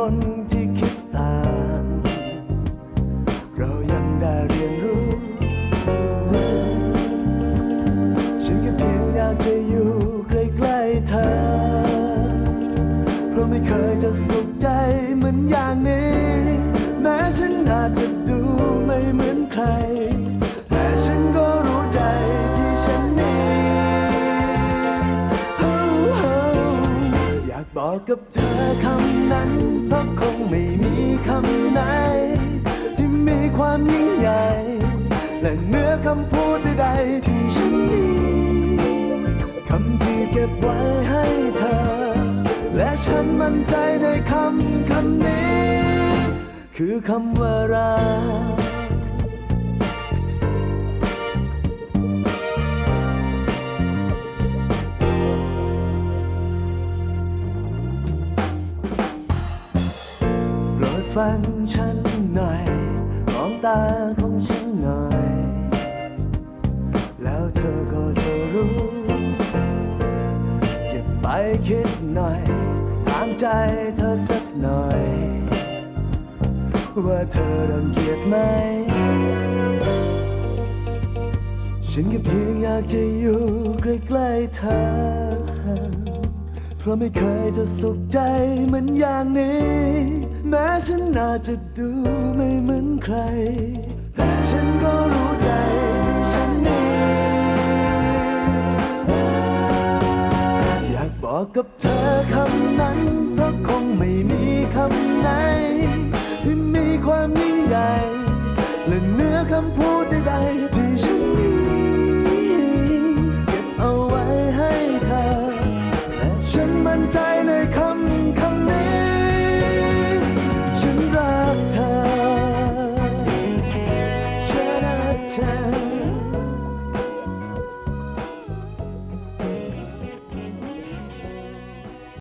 คนที่คิดต่าง เรายังได้เรียนรู้ ฉันก็เพียงอยากจะอยู่ใกล้ๆเธอ เพราะไม่เคยจะสุขใจเหมือนอย่างนี้ แม้ฉันอาจจะดูไม่เหมือนใคร กับเธอคำนั้น เพราะคงไม่มีคำไหน ที่มีความยิ่งใหญ่ และเนื้อคำพูดใดๆที่ฉันมีคำที่เก็บไว้ให้เธอ และฉันมั่นใจในคำคำนี้ คือคำว่ารัก ฟังฉันหน่อยมองตาของฉันหน่อย แล้วเธอก็จะรู้ เก็บไปคิดหน่อย ถามใจเธอสักหน่อย ว่าเธอรังเกียจไหม ฉันก็เพียงอยากจะอยู่ใกล้ๆเธอ เพราะไม่เคยจะสุขใจเหมือนอย่างนี้ แม้ฉันอาจจะดูไม่เหมือนใคร แต่ฉันก็รู้ใจที่ฉันมีอยากบอกกับเธอคำนั้น เพราะคงไม่มีคำไหน ที่มีความยิ่งใหญ่และเหนื้อคำพูด